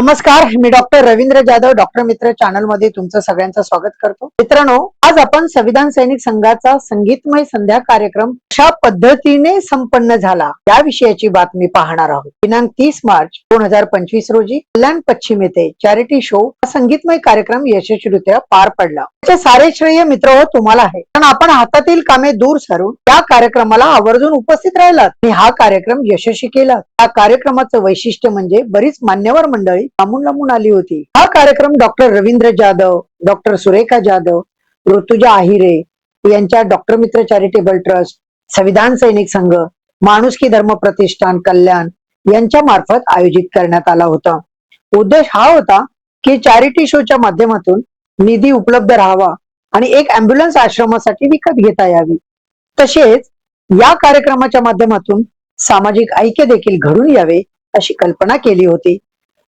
नमस्कार मी doctor Ravindra Jadhav doctor मित्र चॅनलमध्ये तुमचं सगळ्यांचं स्वागत करतो. मित्रांनो आज आपण संविधान सैनिक संघाचा संगीतमय संध्या कार्यक्रम अशा पद्धतीने संपन्न झाला या विषयाची बातमी पाहणार आहोत. दिनांक तीस मार्च दोन हजार पंचवीस रोजी कल्याण पश्चिम येथे चॅरिटी शो हा संगीतमय कार्यक्रम यशस्वीरित्या पार पडला. त्याचे सारे श्रेय मित्र हो तुम्हाला आहे. कारण आपण हातातील कामे दूर सारून या कार्यक्रमाला आवर्जून उपस्थित राहिलात आणि हा कार्यक्रम यशस्वी केला या कार्यक्रमाचं वैशिष्ट्य म्हणजे बरीच मान्यवर मंडळी लांबून लांबून आली होती. हा कार्यक्रम डॉक्टर रवींद्र जाधव डॉक्टर सुरेखा जाधव ऋतुजा आहिरे यांच्या डॉक्टर मित्र चॅरिटेबल ट्रस्ट संविधान सैनिक संघ माणुसकी धर्म प्रतिष्ठान कल्याण यांच्या मार्फत आयोजित करण्यात आला होता. उद्देश हा होता की चॅरिटी शोच्या माध्यमातून निधी उपलब्ध राहावा आणि एक अँब्युलन्स आश्रमासाठी विकत घेता यावी. तसेच या कार्यक्रमाच्या माध्यमातून सामाजिक ऐक्य देखील घडून यावे अशी कल्पना केली होती.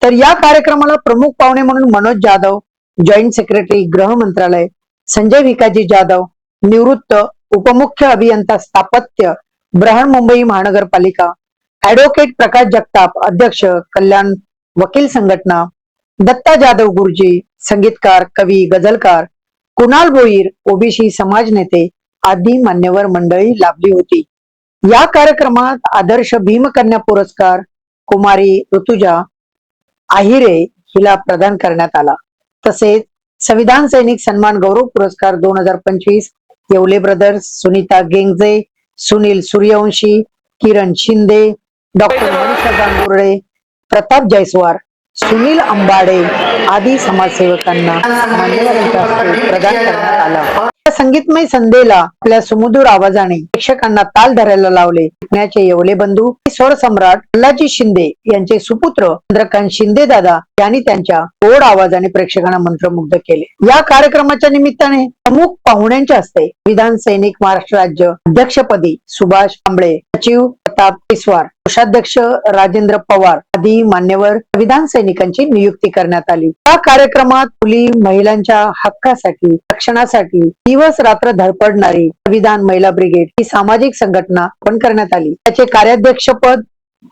तर या कार्यक्रमाला प्रमुख पाहुणे म्हणून मनोज जाधव जॉईंट सेक्रेटरी गृह मंत्रालय संजय भिकाजी जाधव निवृत्त उपमुख्य अभियंता स्थापत्य ब्रहण मुंबई महानगरपालिका ऍडव्होकेट प्रकाश जगताप अध्यक्ष कल्याण वकील संघटना दत्ता जाधव गुरुजी संगीतकार कवी गझलकार कुणाल बोईर ओबीसी समाज नेते आदी मान्यवर मंडळी लाभली होती. या कार्यक्रमात आदर्श भीमकन्या पुरस्कार कुमारी ऋतुजा आहिरे हिला प्रदान करण्यात आला. तसेच संविधान सैनिक सन्मान गौरव पुरस्कार दोन हजार पंचवीस येवले ब्रदर्स सुनीता गेंगजे सुनील सूर्यवंशी किरण शिंदे डॉक्टर मनीषा गांगुर्डे प्रताप जयस्वार सुनील अंबाडे आदी समाजसेवकांना मान्यवरांच्या प्रदान करण्यात आला. संगीतमय संध्येला आपल्या सुमधुर आवाजाने प्रेक्षकांना ताल धरायला लावले. पुण्याचे येवले बंधू स्वर सम्राट प्रल्हादजी शिंदे यांचे सुपुत्र चंद्रकांत शिंदे दादा यांनी त्यांच्या गोड आवाजाने प्रेक्षकांना मंत्रमुग्ध केले. या कार्यक्रमाच्या निमित्ताने प्रमुख पाहुण्यांच्या हस्ते विधान सैनिक महाराष्ट्र राज्य अध्यक्षपदी सुभाष कांबळे सचिव प्रताप पिसवार कोषाध्यक्ष राजेंद्र पवार आदी मान्यवर विधान सैनिकांची नियुक्ती करण्यात आली. या कार्यक्रमात मुली महिलांच्या हक्कासाठी रक्षणासाठी दिवस रात्र धडपडणारी संविधान महिला ब्रिगेड ही सामाजिक संघटना पण करण्यात आली. त्याचे कार्याध्यक्षपद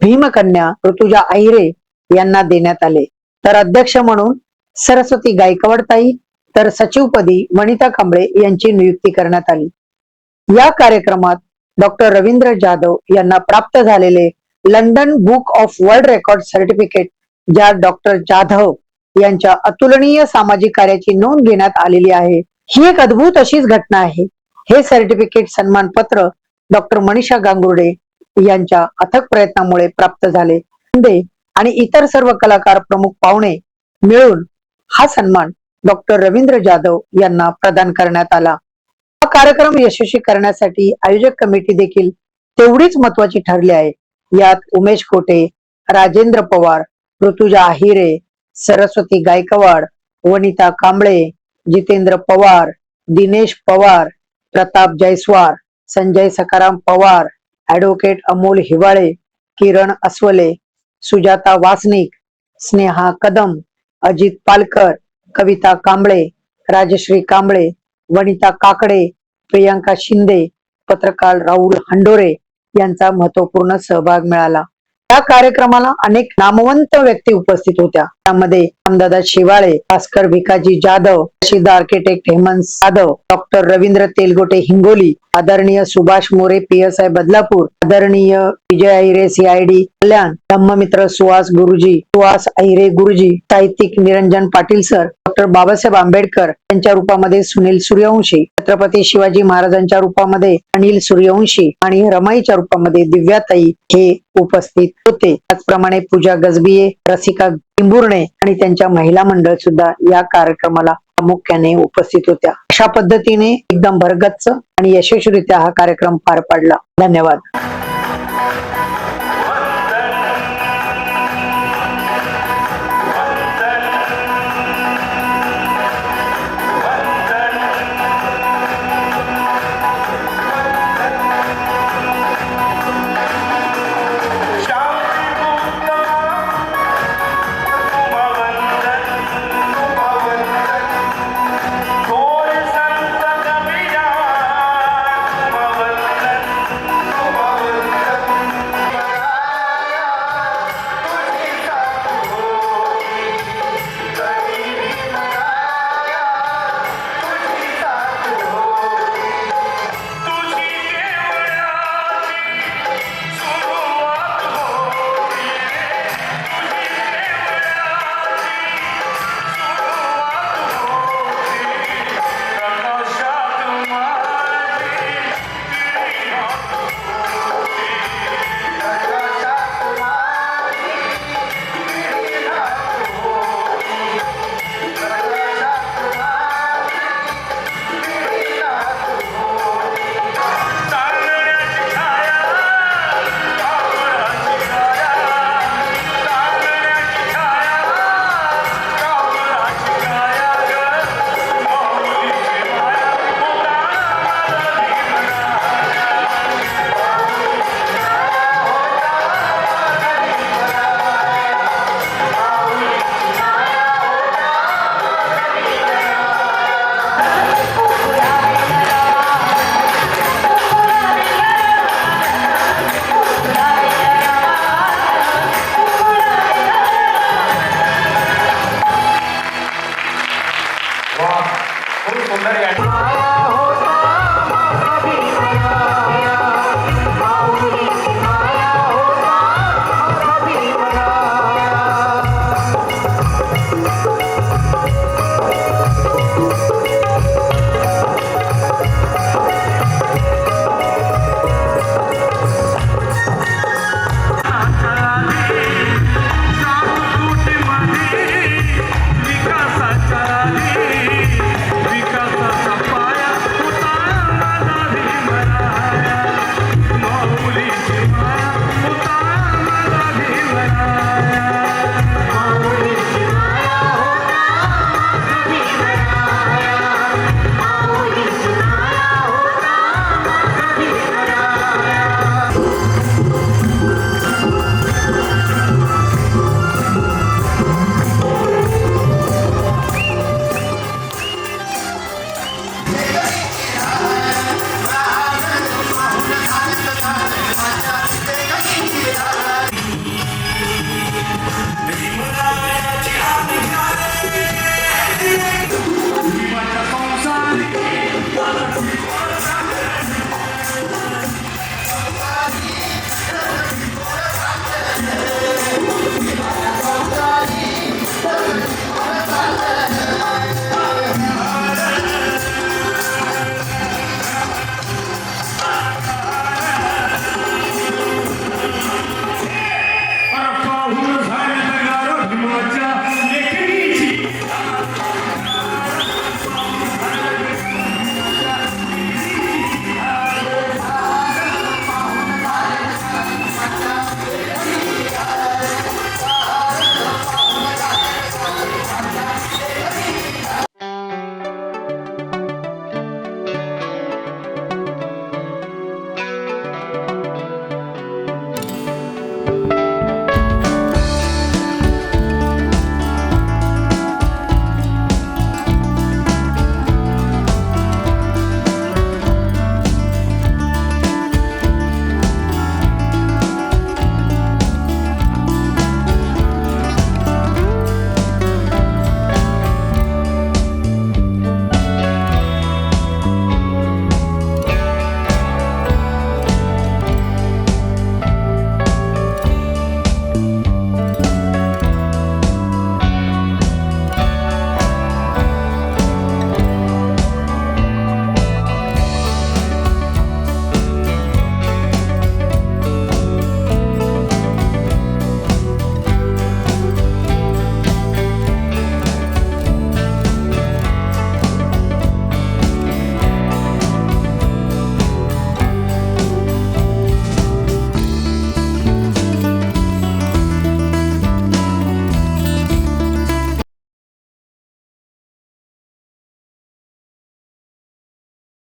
भीमकन्या ऋतुजा आहिरे यांना देण्यात आले. तर अध्यक्ष म्हणून सरस्वती गायकवाडताई तर सचिवपदी वनिता कांबळे यांची नियुक्ती करण्यात आली. या कार्यक्रमात डॉक्टर रवींद्र जाधव यांना प्राप्त झालेले London book of world record certificate ज्या डॉक्टर जाधव यांच्या अतुलनीय सामाजिक कार्याची नोंद घेण्यात आलेली आहे. ही एक अद्भुत अशीच घटना आहे. हे सर्टिफिकेट सन्मान पत्र डॉक्टर मनीषा गांगुर्डे यांच्या अथक प्रयत्नामुळे प्राप्त झाले. आणि इतर सर्व कलाकार प्रमुख पाहुणे मिळून हा सन्मान डॉक्टर रवींद्र जाधव यांना प्रदान करण्यात आला. हा कार्यक्रम यशस्वी करण्यासाठी आयोजक कमिटी देखील तेवढीच महत्वाची ठरली आहे. यात उमेश कोटे राजेंद्र पवार ऋतुजा आहिरे सरस्वती गायकवाड वनिता कांबळे जितेंद्र पवार दिनेश पवार प्रताप जयस्वार संजय सकाराम पवार ऍडव्होकेट अमोल हिवाळे किरण अस्वले सुजाता वासनिक स्नेहा कदम अजित पालकर कविता कांबळे राजश्री कांबळे वनिता काकडे प्रियांका शिंदे पत्रकार राहुल हंडोरे यांचा महत्त्वपूर्ण सहभाग मिळाला. या कार्यक्रमाला अनेक नामवंत व्यक्ती उपस्थित होत्या. त्यामध्ये रामदादा शिवाळे भास्कर भिकाजी जाधव प्रसिद्ध आर्किटेक्ट हेमंत जाधव डॉक्टर रवींद्र तेलगोटे हिंगोली आदरणीय Subhash More P S I Badlapur आदरणीय विजय अहिरे सीआयडी कल्याण धम्ममित्र सुहास गुरुजी सुहास अहिरे गुरुजी साहित्यिक निरंजन पाटील सर डॉक्टर बाबासाहेब आंबेडकर यांच्या रूपामध्ये सुनील सूर्यवंशी छत्रपती शिवाजी महाराजांच्या रूपामध्ये अनिल सूर्यवंशी आणि रमाईच्या रूपामध्ये दिव्याताई हे उपस्थित होते. त्याचप्रमाणे पूजा गजबिये रसिका टिंबुर्णे आणि त्यांच्या महिला मंडळ सुद्धा या कार्यक्रमाला प्रामुख्याने उपस्थित होत्या. अशा पद्धतीने एकदम भरगच्च आणि यशस्वीरित्या हा कार्यक्रम पार पाडला. धन्यवाद. वाह सुंदर